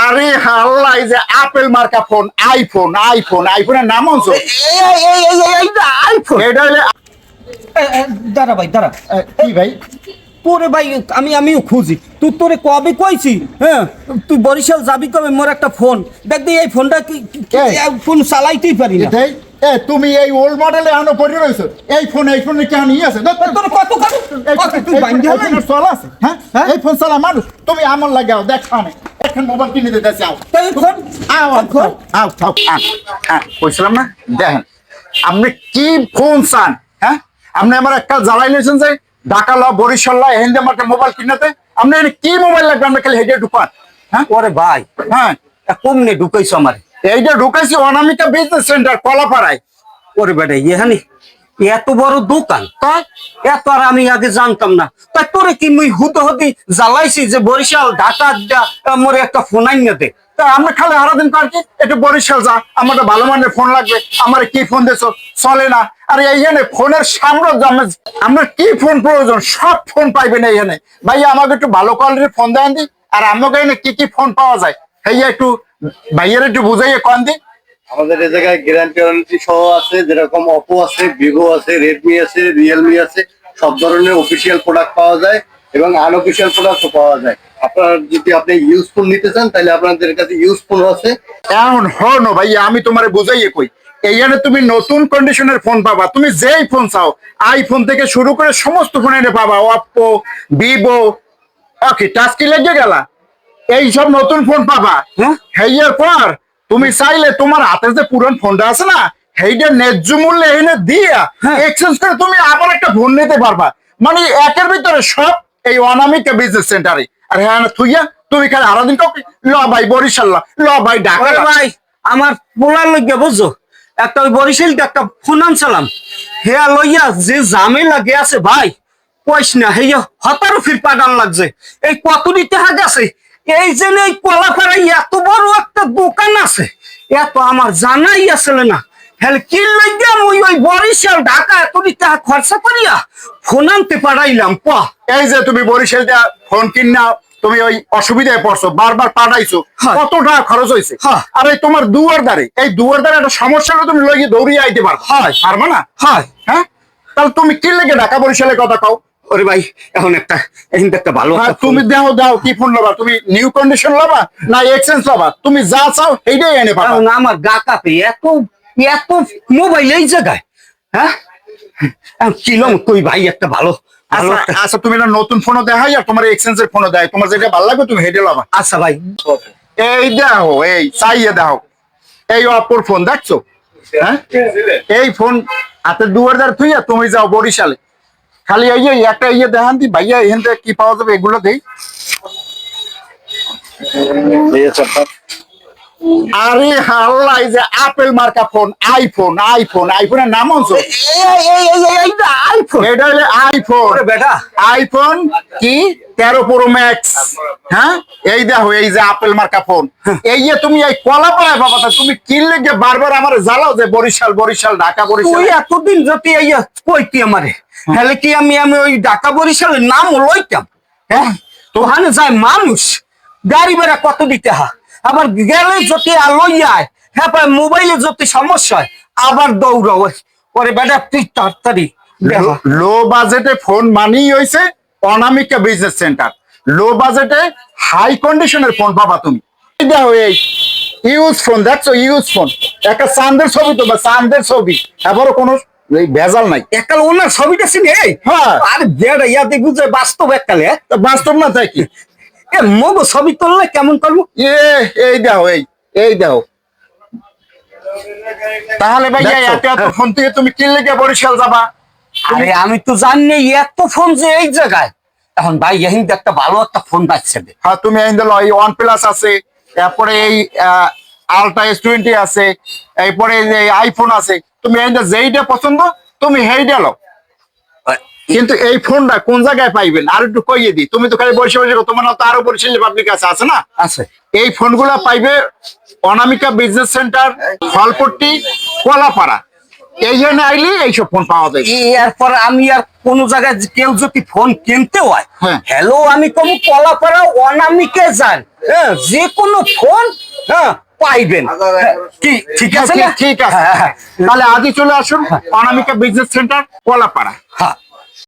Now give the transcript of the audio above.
আরে হাল্লা এই যে আপেল মার্কা ফোন আইফোন আইফোন আইফোনের নাম অংশ আইফোন এটা হলে দাঁড়া ভাই দাঁড়া। কি ভাই? তোরে ভাই আমি আমিও খুঁজি। তুই তোরে কবে কইছি হ্যাঁ? তুই বরিশাল যাবি কবে? মোর একটা ফোন দেখদি এই ফোনটা কি ফোন চালাইতেই পারি না। এ তুমি এই ওল্ড মডেলে এখনও পড়ে রয়েছো? এই ফোন এই ফোনে কেন নিয়ে আছে? তোর কত কত তুই বাইন্ধে চল আছে। হ্যাঁ? এই ফোন চালা মানুষ। তুমি আমার লাগাও দেখ এখন মোবাইল কিনে দিতে চাও তো আও আও আও আও হ্যাঁ কইছিলাম না? দেখেন আপনি কি ফোন চান হ্যাঁ? আপনি আমার একটা জ্বালাই নিয়েছেন যে ঢাকা ল বরিশাল ল হিন্দি মোবাইল কিনাতে আপনি কি মোবাইল লাগবে? আপনি খালি হেডে ঢুকান হ্যাঁ? ওরে ভাই হ্যাঁ। ঢুকাইছো আমার? এইটা ঢুকাইছি অনামিকা বিজনেস সেন্টার কলাপাড়ায়। ওরে বেটা ইহানি এত বড় দোকান তাই এত আর আমি আগে জানতাম না। তাই তোরে কি মুই হুতো হতি জ্বালাইছি যে বরিশাল, ঢাকা দিয়া মোরে একটা ফোন আইনা দে? আমরা খালি সারাদিন কার কি? একটু বরিশাল যা, আমার ভালো মানের ফোন লাগবে। আমার কি ফোন দিছো? চলে না। আর এইখানে ফোনের সাম্রাজ্য, আমরা কি ফোন প্রয়োজন? সব ফোন পাইবেন এইখানে। ভাই আমাকে একটু ভালো কোয়ালিটির ফোন দেন দি। আর আমাকে এখানে কি কি ফোন পাওয়া যায়? এই একটু ভাইয়ের একটু বুঝাইয়ে কন দি। আমাদের এই জায়গায় গ্যারান্টি ওয়ারেন্টি সহ আছে, যেরকম অপো আছে ভিভো আছে রেডমি আছে রিয়েলমি আছে, সব ধরনের অফিসিয়াল প্রোডাক্ট পাওয়া যায় এবং আনঅফিসিয়াল প্রোডাক্টও পাওয়া যায়। আপনার যদি আপনি ইউজফুল নিতে চান, তাহলে আপনাদের কাছে ইউজফুল আছে। এখন হন ভাইয়া, আমি তোমারে বুঝাইয়ে কই। এইখানে তুমি নতুন কন্ডিশনের ফোন পাবা, তুমি যেই ফোন চাও আইফোন থেকে শুরু করে সমস্ত ফোন এনে পাবা অপো ভিভো ওকে টাচ কি লেগে গেলা? এই সব নতুন ফোন পাবা হ্যাঁ? হেয়ার পর তুমি চাইলে তোমার হাতে যে পুরান ফোনটা আছে না সেইটা ন্যায্য মূল্যে এনে দিয়া হ্যাঁ। এক্সচেঞ্জ করে তুমি আবার একটা ফোন নিতে পারবা। মানে একের ভিতরে সব এই অনামিকা বিজনেস সেন্টারে আর হ্যাঁ থুইয়া তুমি খালি আরাদিন কাউকে ল ভাই বরিশাল ল, ভাই ঢাকা। ভাই আমার পোলার লইয়া বুঝছ? একটা ওই বরিশাল একটা ফোন আনছিলাম। হেয়া লইয়া যে ঝামেলা গেছে ভাই কইস না হেয়া হতারও ফির পাঠান লাগছে। এই কত দিতে হাজ আছে এই যে এই কলাপাড়ায় এত বড় একটা দোকান আছে এত আমার জানাই আসলে না। কি লইয়া মুই ওই বরিশাল ঢাকা এত দিতে খরচা করিয়া ফোন আনতে পারাইলাম পা। এই যে তুমি ফোন কিনা তুমি ওই অসুবিধায় পড়ছো বারবার পাঠাইছো। কত টাকা খরচ হয়েছে হ্যাঁ। আর এই তোমার দুয়ার দ্বারে এই দুয়ার দ্বারে একটা সমস্যা হলে তুমি লইয়ে দৌড়িয়ে আইতে পারো হয়। পারবা না? হয়। হ্যাঁ? তাহলে তুমি কি লেগে ঢাকা বরিশালের কথা কও? ওরে ভাই এখন একটা এখন একটা ভালো হ্যাঁ, তুমি দাও দাও কি ফোন লবা? তুমি নিউ কন্ডিশন লবা না এক্সচেঞ্জ লবা? তুমি যা চাও সেইটাই এনে পাবা। আমার গা কাপে এত এত মোবাইল এই জায়গায় হ্যাঁ? কিলম তুই ভাই একটা ভালো আচ্ছা আচ্ছা তুমি নতুন ফোনও দেখাই আর তোমার এক্সচেঞ্জের ফোনও দেয় তোমার যেটা ভালো লাগবে তুমি হেডে লবা। আচ্ছা ভাই। এই দেখো এই চাইয়ে দেখো। এই অপর ফোন দেখছ? হ্যাঁ? এই ফোন হাতে দুয়ার দ্বার থুইয়া তুমি যাও বরিশালে। খালি এই যে একটা ইয়ে দেখান দি ভাইয়া এখান থেকে কি পাওয়া যাবে এগুলো দেই। আরে হাল্লা এই যে আপেল মার্কা ফোন আইফোন আইফোন আইফোনের নাম অংশ আইফোন এটা হলো আইফোন বেটা। আইফোন কি? তেরো প্রো ম্যাক্স হ্যাঁ? এই দেখো এই যে আপেল মার্কা ফোন এই যে তুমি এই কলা পায় বাবা তুমি কিনলে যে বারবার আমার জ্বালাও যে বরিশাল বরিশাল ঢাকা বরিশাল? তুই এতদিন যদি এই কইতি আমারে তাহলে কি আমি আমি ওই ঢাকা বরিশালের নাম লইতাম? হ্যাঁ? তো ওখানে যায় মানুষ গাড়ি বেড়া কত দিতে হয়? আবার গেলে যদি লইয়ায় হ্যাঁ মোবাইলে যদি সমস্যা হয় আবার দৌড়াও। ওরে বেটা তুই তাড়াতাড়ি লো বাজেটে ফোন মানেই হয়েছে অনামিকা বিজনেস সেন্টার লো বাজেটে হাই কন্ডিশনের ফোন পাবা তুমি। দেখো এই ইউজ ফোন দেখছ ইউজ ফোন একটা চান্দের ছবি তো বা চান্দের ছবি। এবারও কোনো এই ভেজাল নাই। একাল ওনার ছবিটা চিনি এই? হ্যাঁ। আরে বেড়া ইয়া দেখব যে বাস্তব একালে বাস্তব না তাই কি? এ মগো ছবি তুললে কেমন করব? এ এই দেখো এই এই দেখো। তাহলে ভাইয়া এত এত ফোন থেকে তুমি কিনলে গিয়ে বরিশাল যাবা? আরে আমি তো জানি এত ফোন যে এই জায়গায়। এখন ভাই এহিন একটা ভালো একটা ফোন পাচ্ছে হ্যাঁ তুমি এই দিলো এই ওয়ান প্লাস আছে তারপরে এই আলট্রা এস টোয়েন্টি আছে এরপরে এই আইফোন আছে তুমি এইটা যেইটা পছন্দ তুমি হেইটা লো কিন্তু এই ফোনটা কোন জায়গায় পাইবেন? আর একটু কইয়ে দিই। তুমি তো খালি বসে বসে তোমার তো আরও বরিশাল পাবলিক আছে আছে না? আছে। এই ফোনগুলা পাইবে অনামিকা বিজনেস সেন্টার ফলপট্টি কলাপাড়া। এই জন্য আইলে এইসব ফোন পাওয়া যায়। এরপর আমি আর কোন জায়গায় কেউ যদি ফোন কিনতে হয় হ্যাঁ। হ্যালো আমি কম কলাপাড়া অনামিকে যান। হ্যাঁ, যে কোনো ফোন হ্যাঁ পাইবেন। কি ঠিক আছে? ঠিক আছে তাহলে আজই চলে আসুন অনামিকা বিজনেস সেন্টার কলাপাড়া। হ্যাঁ।